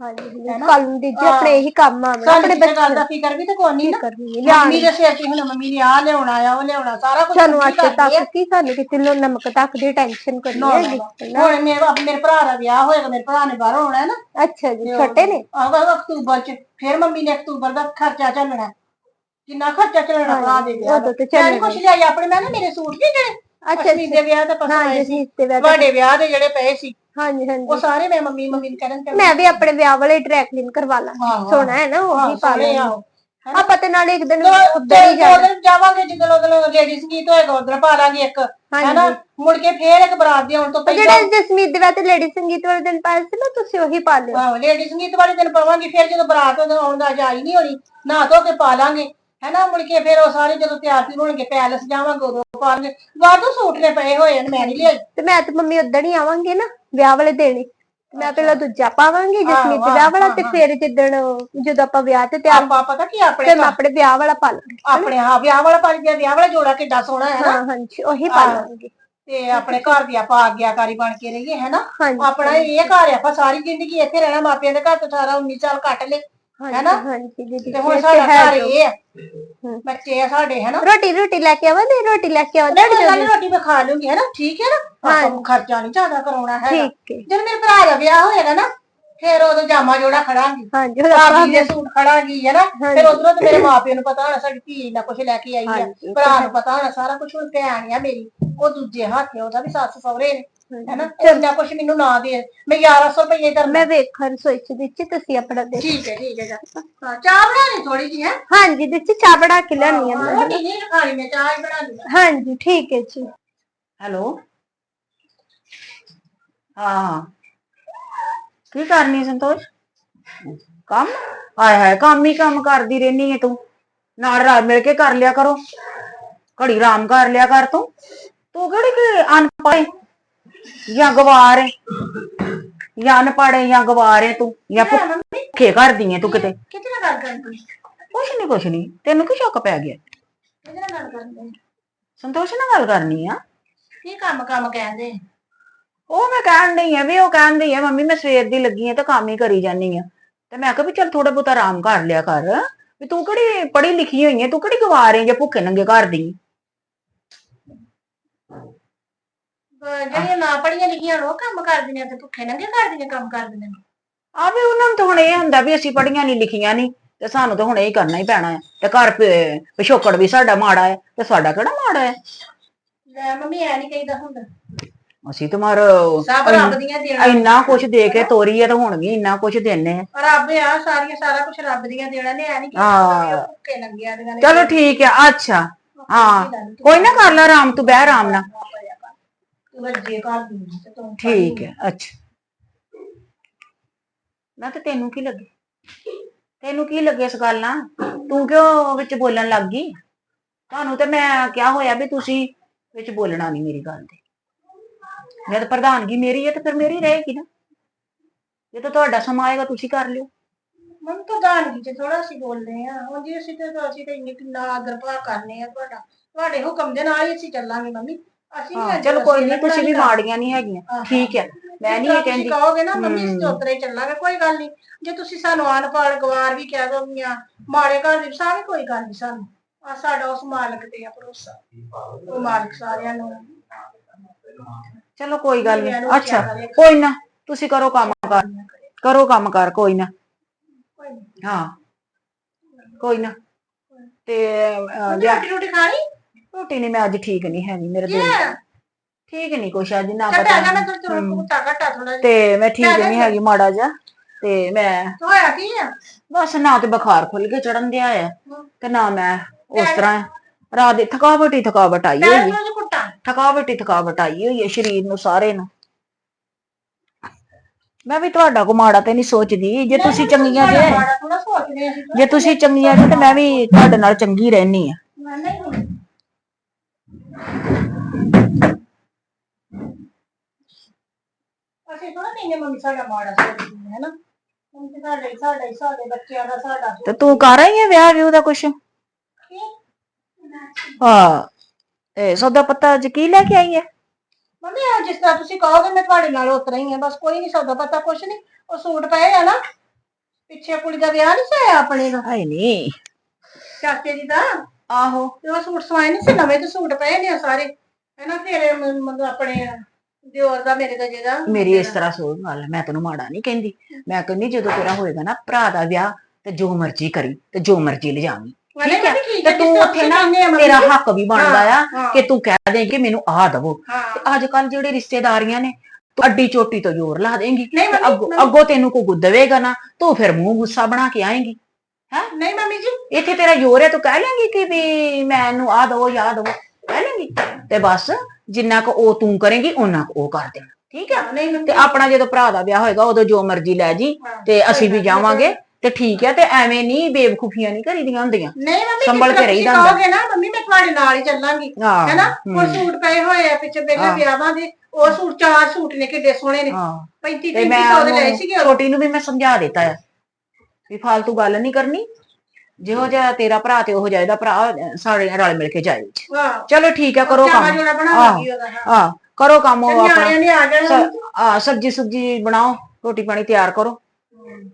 ਹਾਂਜੀ ਕੱਲ ਨੂੰ ਦੀਦੀ ਆਪਣੇ ਇਹੀ ਕੰਮ ਸਾਨੂੰ ਆਪਣੇ ਗੱਲ ਦਾ ਫਿਕਰ ਵੀ ਤੇ ਕੋਈ ਨਹੀਂ ਨਾ। ਮੰਮੀ ਦੇ ਸਿਰ ਤੇ ਹੁਣ ਮੰਮੀ ਨੇ ਆ ਲਿਆਉਣਾ ਆ ਉਹ ਲਿਆਉਣਾ ਸਾਰਾ ਕੁਝ ਸਾਨੂੰ ਅੱਜ ਤੱਕ ਕੀ ਸਾਨੂੰ ਕਿਸੇ ਨੂੰ ਨਮਕ ਤੱਕ ਦੀ ਟੈਨਸ਼ਨ ਕਰਨੀ ਹੈਗੀ ਹੁਣ ਮੇਰੇ ਮੇਰੇ ਭਰਾ ਦਾ ਵਿਆਹ ਹੋਏਗਾ ਮੇਰੇ ਭਰਾ ਨੇ ਬਾਹਰੋਂ ਆਉਣਾ ਹੈ ਨਾ। ਅੱਛਾ ਜੀ ਛੋਟੇ ਨੇ? ਆਗਾ ਅਕਤੂਬਰ ਚ ਫਿਰ ਮੰਮੀ ਨੇ ਅਕਤੂਬਰ ਦਾ ਖਰਚਾ ਚੱਲਣਾ। ਕਿੰਨਾ ਖਰਚਾ ਚੱਲਣਾ ਭਰਾ ਦੇ ਵਿਆਹ ਦਾ। ਤੇ ਚੱਲ ਕੁਛ ਲਿਆਈ ਆਪਣੇ ਮੈਂ ਨਾ ਮੇਰੇ ਸੂਟ ਨਹੀਂ ਜਿਹੜੇ ਅੱਛਾ ਅਸ਼ਮੀ ਦੇ ਵਿਆਹ ਤੇ ਪਸੰਦ ਹਾਂ ਆਏ ਸੀ। ਦੇ ਤੁਹਾਡੇ ਵਿਆਹ ਦੇ ਜਿਹੜੇ ਪਏ ਸੀ। ਹਾਂਜੀ ਹਾਂਜੀ। ਉਹ ਸਾਰੇ ਮੈਂ ਮੰਮੀ ਮੰਮੀ ਨੂੰ ਕਰਨ ਚੱਲ ਮੈਂ ਵੀ ਆਪਣੇ ਵਿਆਹ ਵਾਲੇ ਡਰੈ ਕਲੀਨ ਕਰਵਾ ਲਾਂ। ਹਾਂ, ਸੋਹਣਾ ਹੈ ਨਾ ਉਹ ਵੀ ਪਾ ਆਹੋ। ਆਪਾਂ ਤੇ ਨਾਲ ਇੱਕ ਦਿਨ ਤੇ ਉੱਧਰ ਹੀ ਜਾਣਾ। ਉਧਰ ਜਾਵਾਂਗੇ ਜਦੋਂ ਉਧਰ ਲੇਡੀ ਸੰਗੀਤ ਹੋਏਗਾ ਉਧਰ ਪਾ ਲਾਂਗੇ ਇੱਕ ਹੈਨਾ? ਮੁੜ ਕੇ ਫੇਰ ਇੱਕ ਬਰਾਤ ਦੇ ਆਉਣ ਤੋਂ ਉਹ ਪਹਿਲਾਂ ਜਿਹੜੇ ਜਸਮੀਤ ਦੇ ਵਿਆਹ ਤੇ ਲੇਡੀ ਸੰਗੀਤ ਵਾਲੇ ਦਿਨ ਪਾਇਆ ਸੀ ਨਾ ਤੁਸੀਂ ਉਹੀ ਪਾ ਲਿਓ ਆਹੋ ਲੇਡੀ ਸੰਗੀਤ ਵਾਲੇ ਦਿਨ ਪਾਵਾਂਗੇ ਫਿਰ ਜਦੋਂ ਬਰਾਤ ਉਦੋਂ ਆਉਣ ਦਾ ਜਾਈ ਨਹੀਂ ਹੋਣੀ ਨਹਾ ਧੋ ਕੇ ਪਾ ਲਾਂਗੇ ਹੈਨਾ? ਮੁੜ ਕੇ ਫਿਰ ਉਹ ਸਾਰੇ ਜਦੋਂ ਤਿਆਰ ਤਿਰ ਹੋਣਗੇ ਪੈਲਸ ਜਾਵਾਂਗੇ ਉਦੋਂ ਪਾ ਲਾਂਗੇ ਸੂਟ ਨੇ ਪਏ ਹੋਏ ਨੇ ਮੈਂ ਨਹੀਂ ਲਿਆਈ। ਤੇ ਮੈਂ ਤੇ ਮੰਮੀ ਉਦਣ ਹੀ ਆਵਾਂਗੇ ਨਾ। ਵਿਆਹ ਵਾਲੇ ਦਿਨ ਹੀ। ਮੈਂ ਪਹਿਲਾਂ ਦੂਜਾ ਪਾਵਾਂਗੀ ਜਸਮੀਤ ਦੇ ਵਿਆਹ ਵਾਲਾ ਤੇ ਫਿਰ ਜਿੱਦਣ ਜਦੋਂ ਆਪਾਂ ਵਿਆਹ ਤੇ ਤਿਆਰ ਆਪਾਂ ਪਤਾ ਕੀ ਆਪਣੇ ਫਿਰ ਮੈਂ ਆਪਣੇ ਵਿਆਹ ਵਾਲਾ ਪਾ ਲਾਂਗੀ ਆਪਣੇ ਹਾਂ ਵਿਆਹ ਵਾਲਾ ਪਾ ਲਿਆ ਵਿਆਹ ਵਾਲਾ ਜੋੜਾ ਕਿੱਡਾ ਸੋਹਣਾ ਹੈ ਨਾ। ਹਾਂ ਹਾਂਜੀ ਉਹੀ ਪਾ ਲਾਂਗੀ ਤੇ ਆਪਣੇ ਘਰ ਦੀ ਆਪਾਂ ਆਗਿਆਕਾਰੀ ਬਣ ਕੇ ਰਹੀਏ ਹੈਨਾ ਹਾਂਜੀ। ਆਪਣਾ ਇਹ ਘਰ ਹੈ ਆਪਾਂ ਸਾਰੀ ਜ਼ਿੰਦਗੀ ਇੱਥੇ ਰਹਿਣਾ ਮਾਪਿਆਂ ਦੇ ਘਰ ਤੋਂ ਸਾਰਾ 19 ਸਾਲ ਕੱਟ ਲਏ ਹਾਂਜੀ ਹਾਂਜੀ ਦੀਦੀ ਤੇ ਹੁਣ ਇਹ ਸਾਡਾ ਹੈ ਘਰ ਜੋ। ਇਹ ਹੈ। ਬੱਚੇ ਆ ਸਾਡੇ ਹੈਨਾ? ਰੋਟੀ ਰੋਟੀ ਲੈ ਕੇ ਆਵਾਂ ਨਹੀਂ ਰੋਟੀ ਲੈ ਕੇ ਆਵਾਂ ਨਹੀਂ ਕੋਈ ਗੱਲ ਨੀ, ਰੋਟੀ ਮੈਂ ਖਾ ਲੂੰਗੀ ਹੈਨਾ? ਠੀਕ ਹੈ ਨਾ? ਆਪਾਂ। ਖਰਚਾ ਨਹੀਂ ਜ਼ਿਆਦਾ ਕਰਾਉਣਾ ਹੈ ਠੀਕ ਹੈ। ਜਦ ਮੇਰੇ ਭਰਾ ਦਾ ਵਿਆਹ ਹੋਏਗਾ ਨਾ ਫਿਰ ਉਦੋਂ ਜਾਮਾ ਜੋੜਾ ਖੜਾਂਗੀ। ਹਾਂਜੀ ਆਪਾਂ ਦੇ ਸੂਟ ਖੜਾਂਗੀ ਹੈ। ਨਾ। ਫਿਰ ਉਧਰੋਂ ਤੇ ਮੇਰੇ ਮਾਪਿਆਂ ਨੂੰ ਪਤਾ ਹੋਣਾ ਸਾਡੀ ਧੀ ਨਾ ਕੁਝ ਲੈ ਕੇ ਆਈ ਹੈ ਭਰਾ ਨੂੰ ਪਤਾ ਹੋਣਾ ਸਾਰਾ ਕੁਝ ਹੁਣ ਭੈਣ ਆ ਮੇਰੀ। ਉਹ ਦੂਜੇ ਹੱਥ ਉਹਦਾ ਵੀ ਸੱਸ ਸਹੁਰੇ ਨੇ। ਹੈਨਾ? ਇੰਨਾ ਕੁਝ ਮੈਨੂੰ ਨਾ ਦੇ। ਮੈਂ 1100 ਰੁਪਏ ਦਾ ਮੈਂ ਵੇਖਾਂ ਰਸੋਈ ਚ ਦਿੱਤੀ ਤੁਸੀਂ ਆਪਣਾ ਦੇ ਠੀਕ ਹੈ ਠੀਕ ਹੈ ਜਾ। ਹਾਂ, ਚਾਹ ਬਣਾਣੀ ਥੋੜੀ ਜੀ ਹੈ? ਹਾਂਜੀ ਦਿੱਤੀ ਚਾਹ ਬਣਾ ਕੇ ਲਿਆਨੀ ਆ ਮੈਂ ਰੋਟੀ ਨਹੀਂ ਖਾਣੀ ਮੈਂ ਚਾਹ ਹੀ ਬਣਾ ਲਈ। ਹਾਂਜੀ ਠੀਕ ਹੈ ਜੀ। ਹੈਲੋ? ਹਾਂ। ਕੀ ਕਰਨੀ ਸੰਤੋਸ਼? ਕੰਮ? ਹਾਏ ਹਾਏ ਕੰਮ ਹੀ ਕੰਮ ਕਰਦੀ ਰਹਿਨੀ ਹੈ ਤੂੰ। ਨਾਲ ਰਲ ਮਿਲ ਕੇ ਕਰ ਲਿਆ ਕਰੋ। ਘੜੀ ਆਰਾਮ ਕਰ ਲਿਆ ਕਰ ਤੂੰ। ਤੂੰ ਕਿਹੜੀ ਕਿ ਅਨਪੜ੍ਹ ਹੈ ਜਾਂ ਗਵਾਰ ਹੈ ਜਾਂ ਅਨਪੜ੍ਹ ਹੈ ਜਾਂ ਗਵਾਰ ਹੈ ਤੂੰ ਜਾਂ ਭੁੱਖੇ ਕਰਦੀ ਹੈ ਤੂੰ ਕਿਤੇ। ਕਿਤੇ ਨਾਲ ਗੱਲ ਕਰਨੀ ਕੁਛ ਨਹੀਂ ਕੁਛ ਨਹੀਂ ਤੈਨੂੰ ਕੀ ਸ਼ੱਕ ਪੈ ਗਿਆ? ਕਿਤੇ ਨਾਲ ਗੱਲ ਕਰਨੀ ਸੰਤੋਸ਼ ਨਾਲ ਗੱਲ ਕਰਨੀ ਆ। ਕੀ ਕੰਮ ਕੰਮ ਕਹਿੰਦੇ? ਉਹ ਮੈਂ ਕਹਿਣ ਡਈ ਆ ਵੀ ਉਹ ਕਹਿੰਦੀ ਆ ਮੰਮੀ ਮੈਂ ਸਵੇਰ ਦੀ ਲੱਗੀ ਆ ਤੇ ਕੰਮ ਹੀ ਕਰੀ ਜਾਨੀ ਆ। ਤੇ ਮੈਂ ਕਿਹਾ ਵੀ ਚੱਲ ਥੋੜਾ ਬਹੁਤਾ ਆਰਾਮ ਕਰ ਲਿਆ ਕਰ। ਵੀ ਤੂੰ ਕਿਹੜੀ ਪੜ੍ਹੀ ਲਿਖੀ ਹੋਈ ਹੈ ਤੂੰ ਕਿਹੜੀ ਗਵਾਰ ਹੈ ਜਾਂ ਭੁੱਖੇ ਨੰਗੇ ਘਰ ਦੀ ਅਹ ਜਿਹੜੀਆਂ ਨਾ ਪੜੀਆਂ ਲਿਖੀਆਂ ਉਹ ਕੰਮ ਕਰਦੀਆਂ ਤੇ ਭੁੱਖੇ ਨੰਗੇ ਕਰਦੀਆਂ ਕੰਮ ਕਰਦੀਆਂ ਆ ਵੀ ਉਹਨਾਂ ਨੂੰ ਤਾਂ ਹੁਣ ਇਹ ਹੁੰਦਾ ਵੀ ਅਸੀਂ ਪੜ੍ਹੀਆਂ ਨਹੀਂ ਲਿਖੀਆਂ ਨਹੀਂ ਤੇ ਸਾਨੂੰ ਤਾਂ ਹੁਣ ਇਹ ਕਰਨਾ ਹੀ ਪੈਣਾ ਹੈ। ਤੇ ਘਰ ਪ- ਪਿਛੋਕੜ ਵੀ ਸਾਡਾ ਮਾੜਾ ਹੈ ਤੇ ਸਾਡਾ ਕਿਹੜਾ ਮਾੜਾ ਹੈ? ਲੈ ਮੰਮੀ ਐ ਨਹੀਂ ਕਹੀਦਾ ਹੁੰਦਾ। ਅਸੀਂ ਤੁਮਾਰ ਸਭ ਰੱਬ ਦੀਆਂ ਦੇਣਾ ਇੰਨਾ ਕੁਝ ਦੇ ਕੇ ਤੋਰੀ ਹੈ ਤੇ ਹੁਣ ਵੀ ਇੰਨਾ ਕੁਝ ਦੇਣੇ ਆ। ਰੱਬ ਆ ਸਾਰੀਆਂ ਸਾਰਾ ਕੁਝ ਰੱਬ ਦੀਆਂ ਦੇਣਾ ਨੇ ਐ ਨਹੀਂ ਹਾਂ। ਕਿ ਭੁੱਖੇ ਨੰਗਿਆਂ ਦੀਆਂ ਨੇ ਚਲੋ ਠੀਕ ਹੈ ਅੱਛਾ। ਹਾਂ। ਕੋਈ ਨਾ ਕਰ ਲੈ ਆਰਾਮ ਤੂੰ ਬਹਿ ਆਰਾਮ ਨਾਲ। ਤੂੰ ਵੱਜੇ ਕਰ ਤੇ ਤੂੰ ਠੀਕ ਹੈ ਅੱਛਾ। ਨਾ ਤੇ ਤੈਨੂੰ ਕੀ ਲੱਗੇ? ਤੈਨੂੰ ਕੀ ਲੱਗੇ ਇਸ ਗੱਲ ਨਾਲ? ਤੂੰ ਕਿਉਂ ਵਿੱਚ ਬੋਲਣ ਲੱਗ ਗਈ? ਤੁਹਾਨੂੰ ਤੇ ਮੈਂ ਕਿਹਾ ਹੋਇਆ ਵੀ ਤੁਸੀਂ ਵਿੱਚ ਬੋਲਣਾ ਨਹੀਂ ਮੇਰੀ ਗੱਲ ਤੇ। ਜਦ ਪ੍ਰਧਾਨਗੀ ਮੇਰੀ ਹੈ ਤੇ ਫਿਰ ਮੇਰੀ ਰਹੇਗੀ ਨਾ। ਜੇ ਤਾਂ ਤੁਹਾਡਾ ਸਮਾਂ ਆਏਗਾ ਤੁਸੀਂ ਕਰ ਲਿਓ। ਮਨ ਤਾਂ ਦਾਨਗੀ ਚ ਥੋੜਾ ਅਸੀਂ ਬੋਲਦੇ ਆ ਹੁਣ ਜੀ ਅਸੀਂ ਤੇ ਅਸੀਂ ਤੇ ਇੰਨੇ ਕਿੰਨਾ ਆਦਰ ਭਾਅ ਕਰਨੇ ਆ ਤੁਹਾਡਾ। ਤੁਹਾਡੇ ਹੁਕਮ ਦੇ ਨਾਲ ਹੀ ਅਸੀਂ ਚੱਲਾਂਗੇ ਮੰਮੀ। ਅਸੀਂ ਹਾਂ ਚਲੋ ਕੋਈ ਨਹੀਂ ਤੁਸੀਂ ਵੀ ਮਾੜੀਆਂ ਨਹੀਂ ਹੈਗੀਆਂ। ਠੀਕ ਹੈ ਮੈਂ ਨਹੀਂ ਇਹ ਕਹਿੰਦੀ। ਕਹੋਗੇ ਨਾ ਮੰਮੀ ਅਸੀਂ ਹੀ। ਚੱਲਾਂਗੇ ਕੋਈ ਗੱਲ ਨਹੀਂ ਜੇ ਤੁਸੀਂ ਸਾਨੂੰ ਅਨਪੜ੍ਹ ਗਵਾਰ ਵੀ ਕਹਿ ਦੋਗੀਆਂ ਮਾੜੇ ਘਰ ਦੀ ਸਾਰੀ ਕੋਈ ਗੱਲ ਨਹੀਂ ਸਾਨੂੰ। ਆ ਸਾਡਾ ਉਸ ਮਾਲਕ ਤੇ ਆ ਭਰੋਸਾ। ਉਹ ਮਾਲਕ ਸਾਰਿਆਂ ਨੂੰ ਚਲੋ ਕੋਈ ਗੱਲ ਨਹੀਂ ਅੱਛਾ। ਕੋਈ ਨਾ ਤੁਸੀਂ ਕਰੋ ਕੰਮ ਕਰ। ਕਰੋ। ਕੰਮ ਕਰ ਕੋਈ ਨਾ। ਕੋਈ। ਹਾਂ। ਕੋਈ ਨਾ। ਤੇ ਅਹ, ਮੰਮੀ ਲਿਆ- ਰੋਟੀ ਰੋਟੀ ਖਾਣੀ ਰੋਟੀ ਨਹੀਂ ਮੈਂ ਅੱਜ ਠੀਕ ਨਹੀਂ ਹੈਗੀ ਮੇਰੇ ਦਿਲ ਠੀਕ ਨਹੀਂ ਕੁਛ ਅੱਜ ਨਾ ਪਤਾ ਜਾ ਘਟਾ ਥੋੜਾ ਤੇ ਮੈਂ ਠੀਕ ਨਹੀਂ ਹੈਗੀ ਮਾੜਾ ਜਿਹਾ ਤੇ ਮੈਂ ਹੋਇਆ ਕੀ ਆ? ਬਸ ਨਾ ਤੇ ਬੁਖਾਰ ਖੁੱਲ ਕੇ ਚੜਨ ਦਿਆ ਆ। ਤੇ ਨਾ ਮੈਂ ਉਸ। ਤਰ੍ਹਾਂ ਰਾਤ ਦੀ ਥਕਾਵਟ ਹੀ ਥਕਾਵਟ ਆਈ ਹੋਈ। ਥਕਾਵਟ ਹੀ ਥਕਾਵਟ ਆਈ ਹੋਈ ਹੈ ਸਰੀਰ ਨੂੰ ਸਾਰੇ ਨੂੰ। ਮੈਂ ਵੀ ਤੁਹਾਡਾ ਕੋ ਮਾੜਾ ਤੇ ਨਹੀਂ ਸੋਚਦੀ ਜੇ ਤੁਸੀਂ ਚੰਗੀਆਂ ਜੇ ਜੇ ਤੁਸੀਂ ਚੰਗੀਆਂ ਜੇ ਤੇ ਮੈਂ ਵੀ ਤੁਹਾਡੇ ਨਾਲ ਚੰਗੀ ਰਹਿਣੀ ਆ। ਅਸੀਂ ਥੋੜਾ ਨਹੀਂ ਮੰਮੀ ਸਾਡਾ ਮਾੜਾ ਸੋਚਦੀ ਹੈ ਨਾ ਹੁਣ ਤੇ ਸਾਡੇ ਹੀ ਸਾਡੇ ਹੀ ਸਾਡੇ ਬੱਚਿਆਂ ਦਾ ਸਾਡਾ ਤੇ ਤੂੰ ਕਰ ਆਈ ਹੈ ਵਿਆਹ ਵਿਊ ਦਾ ਕੁਛ? ਹਾਂ ਇਹ ਸੌਦਾ ਪੱਤਾ ਅੱਜ ਕੀ ਲੈ ਕੇ ਆਈ ਹੈ ਮੰਮੀ ਆ ਜਿਸ ਤਰ੍ਹਾਂ ਤੁਸੀਂ ਕਹੋਗੇ ਮੈਂ ਤੁਹਾਡੇ ਨਾਲ ਉਤਰਾ ਹੀ ਆ ਬਸ ਕੋਈ ਨਹੀਂ ਸੌਦਾ ਪਤਾ ਕੁਛ ਨਹੀਂ ਉਹ ਸੂਟ ਪਏ ਆ ਨਾ ਪਿੱਛੇ ਕੁੜੀ ਦਾ ਵਿਆਹ ਨਹੀਂ ਸੀ ਆਇਆ ਆਪਣੇ ਦਾ? ਹਾਏ ਨਹੀਂ ਚਾਚੇ ਜੀ ਦਾ ਆਹੋ ਤੇ ਉਹ ਸੂਟ ਸਵਾਏ ਨਹੀਂ ਸੀ ਨਵੇਂ ਤੇ ਸੂਟ ਪਏ ਨੇ ਸਾਰੇ। ਹੈਨਾ ਤੇਰੇ ਮ- ਮਤਲਬ ਆਪਣੇ ਦਿਓਰ ਦਾ ਮੇਰੇ ਦਾ ਜਿਹੜਾ ਮੇਰੀ ਇਸ ਤਰ੍ਹਾਂ ਸੋਚ ਗੱਲ ਮੈਂ ਤੈਨੂੰ ਮਾੜਾ ਨਹੀਂ ਕਹਿੰਦੀ। ਮੈਂ ਕਹਿੰਦੀ ਜਦੋਂ ਤੇਰਾ ਹੋਏਗਾ ਨਾ ਭਰਾ ਦਾ ਵਿਆਹ ਤੇ ਜੋ ਮਰਜ਼ੀ ਕਰੀ ਤੇ ਜੋ ਮਰਜ਼ੀ ਲਿਜਾਵੀਂ। ਠੀਕ ਹੈ? ਤੇ ਤੂੰ ਉੱਥੇ ਨਾ ਤੇਰਾ ਹੱਕ ਵੀ ਬਣਦਾ ਆ ਕਿ ਤੂੰ ਕਹਿ ਦੇ ਕਿ ਮੈਨੂੰ ਆਹ ਦਵੋ। ਹਾਂ। ਅੱਜ ਕੱਲ ਜਿਹੜੇ ਰਿਸ਼ਤੇਦਾਰੀਆਂ ਨੇ ਤੂੰ ਅੱਡੀ ਚੋਟੀ ਤੋਂ ਜ਼ੋਰ ਲਾ ਦੇਂਗੀ। ਨਹੀਂ ਤੇ ਮੰਮੀ, ਅੱਗੋਂ ਮੰਮੀ। ਅੱਗੋਂ ਤੈਨੂੰ ਕੋ ਗੁੱਦਵੇਗਾ ਨਾ ਤੂੰ ਫਿਰ ਮੂੰਹ ਗੁੱਸਾ ਬਣਾ ਕੇ ਆਏਂਗੀ। ਨਹੀਂ ਮੰਮੀ ਜੀ ਇੱਥੇ ਤੇਰਾ ਜ਼ੋਰ ਹੈ ਤੂੰ ਕਹਿ ਲੇਂਗੀ ਕਿ ਵੀ ਮੈਨੂੰ ਆਹ ਦਵੋ ਯਾਦ ਦਵੋ ਕਹਿ ਲੇਂਗੀ ਤੇ ਬਸ ਜਿੰਨਾ ਕੁ ਉਹ ਤੂੰ ਕਰੇਂਗੀ ਉਹਨਾਂ ਕੁ ਉਹ ਕਰ ਦੇਣਾ। ਠੀਕ ਹੈ ਨਹੀਂ ਮੰਮੀ ਤੇ ਆਪਣਾ ਜਦੋਂ ਭਰਾ ਦਾ ਵਿਆਹ ਹੋਏਗਾ ਉਦੋਂ ਜੋ ਮਰਜ਼ੀ ਲੈ ਜੀ ਹਾਂ, ਤੇ ਅਸੀਂ ਵੀ ਜਾਵਾਂਗੇ। ਤੇ ਠੀਕ ਹੈ ਤੇ ਐਵੇਂ ਨਹੀਂ ਬੇਵਕੂਫੀਆਂ ਨਹੀਂ ਕਰੀਦੀਆਂ ਹੁੰਦੀਆਂ। ਨਹੀਂ ਮੰਮੀ ਸੰਭਲ ਕੇ ਰਹੀਦਾ ਹੁੰਦਾ। ਕਹੋਗੇ ਨਾ ਮੰਮੀ ਮੈਂ ਤੁਹਾਡੇ ਨਾਲ ਹੀ ਚੱਲਾਂਗੀ। ਹਾਂ ਹੈਨਾ? ਉਹ ਸੂਟ ਪਏ ਹੋਏ ਆ ਪਿੱਛੇ ਪਹਿਲਾਂ ਹਾਂ। ਵਿਆਹਾਂ ਦੇ ਉਹ ਸੂਟ ਚਾਰ ਸੂਟ ਨੇ ਕਿੱਡੇ ਸੋਹਣੇ ਨੇ। ਹਾਂ। 35 ਤੇ ਮੈਂ 35 ਦੇ ਲਏ ਸੀਗੇ। ਛੋਟੀ ਨੂੰ ਵੀ ਮੈਂ ਸਮਝਾ ਦਿੱਤਾ ਆ। ਵੀ ਫालतू ਗੱਲ ਨਹੀਂ ਕਰਨੀ। ਜਿਹੋ ਜਿਹਾ ਤੇਰਾ ਭਰਾ ਤੇ ਉਹੋ ਜਿਹਾ ਇਹਦਾ ਭਰਾ ਸਾਰੇ ਰਲ ਮਿਲ ਕੇ ਜਾਏ ਹਾਂ। ਚਲੋ ਠੀਕ ਹੈ ਕਰੋ ਕੰਮ। ਹਾਂ ਆ ਕਰੋ ਕੰਮ ਉਹ ਆਪਣਾ। ਨੇ ਆ ਆ ਸਬਜੀ ਸੁਬਜੀ ਬਣਾਓ ਰੋਟੀ ਪਾਣੀ ਤਿਆਰ ਕਰੋ।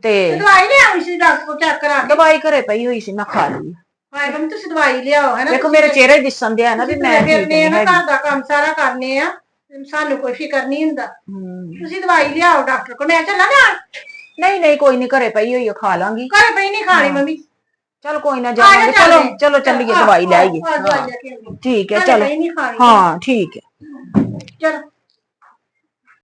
ਤੇ ਦਵਾਈ ਲਿਆਉਣੀ ਸੀ ਡਾਕਟਰ ਕੋਲ ਚੈੱਕ ਕਰਾ ਕੇ। ਦਵਾਈ ਘਰੇ ਪਈ ਹੋਈ ਸੀ ਮੈਂ ਖਾ ਲਈ। ਹਾਏ ਮੰਮੀ ਤੁਸੀਂ ਦਵਾਈ ਲਿਆਓ ਹੈਨਾ ਦੇਖੋ ਮੇਰੇ ਚਿਹਰੇ ਦਿਸਣ ਦਿਆ ਨਾ ਵੀ ਮੈਂ ਠੀਕ ਆ ਨਹੀਂ ਨਾ ਹੈਗੀ। ਘਰ ਦਾ ਕੰਮ ਸਾਰਾ ਕਰਨੇ ਆ ਸਾਨੂੰ ਕੋਈ ਫਿਕਰ ਨਹੀਂ ਹੁੰਦਾ। ਤੁਸੀਂ ਦਵਾਈ ਲਿਆਓ ਡਾਕਟਰ ਕੋਲ ਮੈਂ ਚੱਲਾਂ ਨਾ। ਨਹੀਂ ਨਹੀਂ ਕੋਈ ਨਹੀਂ ਘਰੇ ਪਈ ਹੋਈ ਆ ਖਾ ਲਾਂਗੀ। ਘਰੇ ਪਈ ਨਹੀਂ ਖਾਣੀ ਮੰਮੀ। ਚਲ ਕੋਈ ਨਾ ਜਾਵਾਂਗੇ। ਚਲੋ। ਚਲੋ। ਚੱਲੀਏ ਦਵਾਈ ਲੈ ਆਈਏ। ਹਾਂ। ਠੀਕ ਹੈ ਚਲੋ। ਪਈ ਨਹੀਂ ਖਾਣੀ ਹਾਂ ਠੀਕ ਹੈ। ਚਲੋ।